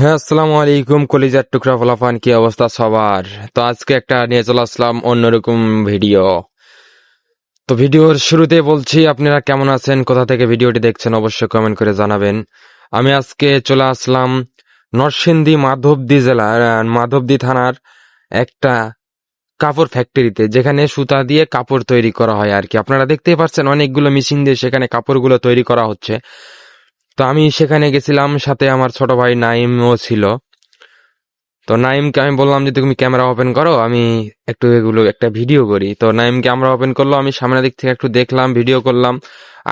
হ্যাঁ আসসালামু আলাইকুম, কলিজার টুকরা ফলাফান, কি অবস্থা সবার? তো আজকে একটা নিয়ে চলে আসলাম অন্যরকম ভিডিও। তো ভিডিওর শুরুতে বলছি, আপনারা কেমন আছেন? কোথা থেকে ভিডিওটি দেখছেন? অবশ্যই কমেন্ট করে জানাবেন। আমি আজকে চলে আসলাম নরসিংদী মাধবদী জেলার মাধবদী থানার একটা কাপড় ফ্যাক্টরিতে যেখানে সুতা দিয়ে কাপড় তৈরি করা হয় আর কি। আপনারা দেখতেই পাচ্ছেন অনেকগুলো মেশিন দিয়ে সেখানে কাপড়গুলো তৈরি করা হচ্ছে। তো আমি সেখানে গেছিলাম, সাথে আমার ছোট ভাই নাইমও ছিল। তো নাইমকে আমি বললাম যে, তুমি ক্যামেরা ওপেন করো, আমি একটু এগুলো, একটা ভিডিও করি। তো নাইমকে আমরা ওপেন করল, আমি সামনের দিক থেকে একটু দেখলাম, ভিডিও করলাম।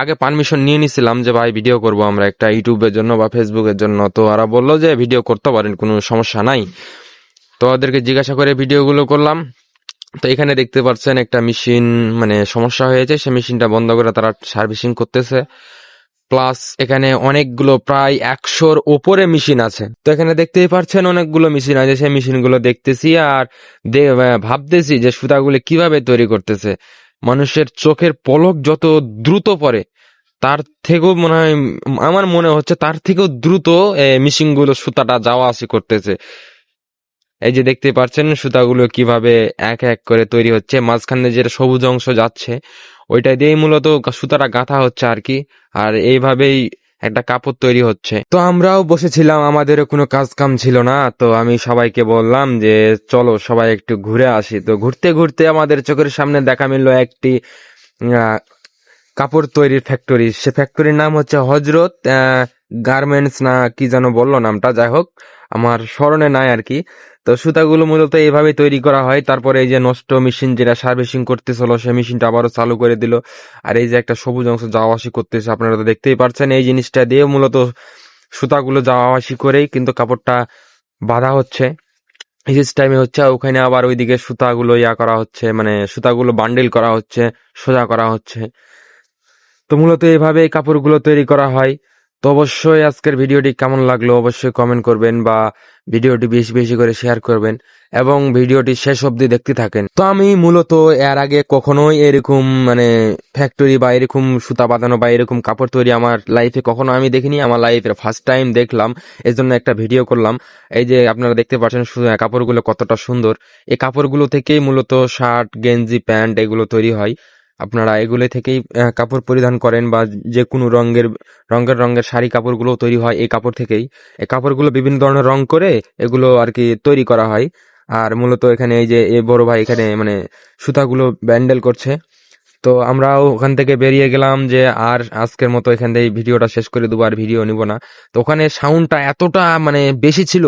আগে পারমিশন নিয়ে নিছিলাম যে, ভাই, ভিডিও করব আমরা একটা ইউটিউবের জন্য বা ফেসবুকের জন্য। তো ওরা বলল যে, ভিডিও করতে পারেন, কোনো সমস্যা নাই। তো ওদেরকে জিজ্ঞাসা করে ভিডিওগুলো করলাম। তো এখানে দেখতে পাচ্ছেন একটা মেশিন মানে সমস্যা হয়েছে। সে মেশিনটা বন্ধ করে তারা সার্ভিসিং করতেছে। প্লাস এখানে অনেকগুলো প্রায় একশোর ওপরে মেশিন আছে। তো এখানে দেখতেই পাচ্ছেন অনেকগুলো মেশিন আছে, সেই মেশিনগুলো দেখতেছি আর ভাবতেছি যে সুতাগুলো কীভাবে তৈরি করতেছে। মানুষের চোখের পলক যত দ্রুত পড়ে, তার থেকেও মনে হয়, আমার মনে হচ্ছে তার থেকেও দ্রুত মেশিনগুলো সুতাটা যাওয়া আসি করতেছে। এই যে দেখতে পাচ্ছেন সুতাগুলো কীভাবে এক এক করে তৈরি হচ্ছে। মাঝখানে যেটা সবুজ অংশ যাচ্ছে, ওইটা দিয়েই মূলত সুতাটা গাঁথা হচ্ছে আর কি, আর এইভাবেই একটা কাপড় তৈরি হচ্ছে। তো আমরাও বসেছিলাম, আমাদেরও কোনো কাজ কাম ছিল না, তো আমি সবাইকে বললাম যে, চলো সবাই একটু ঘুরে আসি। তো ঘুরতে ঘুরতে আমাদের চোখের সামনে দেখা মিললো একটি কাপড় তৈরির ফ্যাক্টরি সে ফ্যাক্টরির নাম হচ্ছে হজরত গার্মেন্টস না কি যেন বলল নামটা, যাই হোক, আমার স্মরণে নাই আর কি। তো সুতাগুলো মূলত এইভাবে তৈরি করা হয়। তারপরে এই যে নষ্ট মেশিন যেটা সার্ভিসিং করতেছিল সেই মেশিনটা আবারও চালু করে দিল। আর এই যে একটা সবুজ অংশ যাওয়া আসি করতেছে, আপনারা তো দেখতেই পারছেন, এই জিনিসটা দিয়ে মূলত সুতাগুলো যাওয়া আসি করেই কিন্তু কাপড়টা বাঁধা হচ্ছে। এই টাইমে হচ্ছে, ওখানে আবার ওইদিকে সুতাগুলো ইয়া করা হচ্ছে মানে সুতাগুলো বান্ডিল করা হচ্ছে, সোজা করা হচ্ছে। তো মূলত এইভাবে এই কাপড়গুলো তৈরি করা হয়। তো অবশ্যই আজকের ভিডিওটি কেমন লাগল অবশ্যই কমেন্ট করবেন বা ভিডিওটি বেশি বেশি করে শেয়ার করবেন এবং ভিডিওটি শেষ অবধি দেখতে থাকেন। তো আমি মূলত এর আগে কখনোই এরকম মানে ফ্যাক্টরি বা এরকম সুতা বাঁধানো বা এরকম কাপড় তৈরি আমার লাইফে কখনো আমি দেখিনি। আমার লাইফের ফার্স্ট টাইম দেখলাম এর জন্য একটা ভিডিও করলাম। এই যে আপনারা দেখতে পাচ্ছেন কাপড়গুলো কতটা সুন্দর। এই কাপড়গুলো থেকেই মূলত শার্ট গেঞ্জি, প্যান্ট এগুলো তৈরি হয়। আপনারা এগুলো থেকেই কাপড় পরিধান করেন বা যে কোনো রঙের রঙের রঙের শাড়ি কাপড়গুলো তৈরি হয় এই কাপড় থেকেই। এই কাপড়গুলো বিভিন্ন ধরনের রং করে এগুলো আর কি তৈরি করা হয়। আর মূলত এখানে এই যে, এ বড় ভাই এখানে মানে সুতাগুলো ব্যান্ডেল করছে। তো আমরাও ওখান থেকে বেরিয়ে গেলাম যে আর আজকের মতো এখান থেকে ভিডিওটা শেষ করে দেবো, আর ভিডিও নিব না। তো ওখানে সাউন্ডটা এতটা মানে বেশি ছিল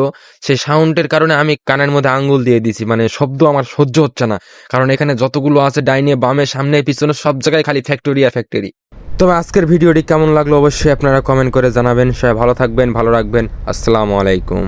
সেই সাউন্ডের কারণে আমি কানের মধ্যে আঙ্গুল দিয়ে দিছি মানে শব্দ আমার সহ্য হচ্ছে না। কারণ এখানে যতগুলো আছে, ডাইনে, বামে, সামনে, পিছনে, সব জায়গায় খালি ফ্যাক্টরি আর ফ্যাক্টরি তবে আজকের ভিডিওটি কেমন লাগল অবশ্যই আপনারা কমেন্ট করে জানাবেন। সবাই ভালো থাকবেন, ভালো রাখবেন। আসসালামু আলাইকুম।